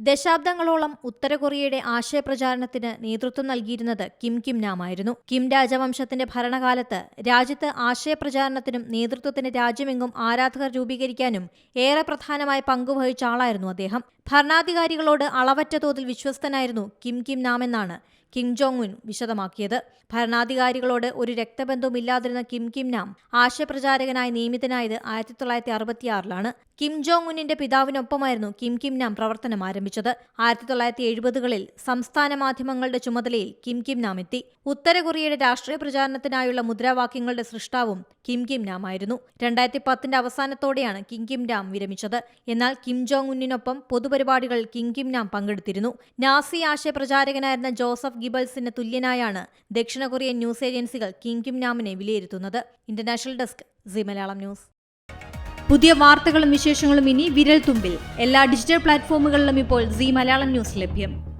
ദശാബ്ദങ്ങളോളം ഉത്തര കൊറിയയുടെ ആശയപ്രചാരണത്തിന് നേതൃത്വം നൽകിയിരുന്നത് കിം കിം നാമായിരുന്നു കിം രാജവംശത്തിന്റെ ഭരണകാലത്ത് രാജ്യത്ത് ആശയപ്രചാരണത്തിനും നേതൃത്വത്തിന് രാജ്യമെങ്ങും ആരാധകർ രൂപീകരിക്കാനും ഏറെ പ്രധാനമായ പങ്കുവഹിച്ച ആളായിരുന്നു അദ്ദേഹം. ഭരണാധികാരികളോട് അളവറ്റ തോതിൽ വിശ്വസ്തനായിരുന്നു കിം കിം നാമെന്നാണ് കിം ജോങ് ഉൻ വിശദമാക്കിയത്. ഭരണാധികാരികളോട് ഒരു രക്തബന്ധവുമില്ലാതിരുന്ന കിം കിം നാം ആശയപ്രചാരകനായി നിയമിതനായത് ആയിരത്തി തൊള്ളായിരത്തി അറുപത്തിയാറിലാണ് കിം ജോങ് ഉന്നിന്റെ പിതാവിനൊപ്പമായിരുന്നു കിം കിം നാം പ്രവർത്തനം ആരംഭിച്ചത്. ആയിരത്തി തൊള്ളായിരത്തി എഴുപതുകളിൽ സംസ്ഥാന മാധ്യമങ്ങളുടെ ചുമതലയിൽ കിം കിം നാം എത്തി. ഉത്തര കൊറിയയുടെ രാഷ്ട്രീയ പ്രചാരണത്തിനായുള്ള മുദ്രാവാക്യങ്ങളുടെ സൃഷ്ടാവും കിം കിം നാം ആയിരുന്നു. രണ്ടായിരത്തി പത്തിന്റെ അവസാനത്തോടെയാണ് കിം കിം നാം വിരമിച്ചത്. എന്നാൽ കിം ജോങ് ഉന്നിനൊപ്പം പൊതുപരിപാടികളിൽ കിം കിം നാം പങ്കെടുത്തിരുന്നു. നാസി ആശയപ്രചാരകനായിരുന്ന ജോസഫ് ഗിബൽസിന് തുല്യനായാണ് ദക്ഷിണ കൊറിയൻ ന്യൂസ് ഏജൻസികൾ കിം കിം നാമിനെ വിലയിരുത്തുന്നത്. International desk Zee Malayalam news. പുതിയ വാർത്തകളും വിശേഷങ്ങളും ഇനി വിരൽ തുമ്പിൽ എല്ലാ ഡിജിറ്റൽ പ്ലാറ്റ്ഫോമുകളിലും ഇപ്പോൾ സി മലയാളം ന്യൂസ് ലഭ്യം.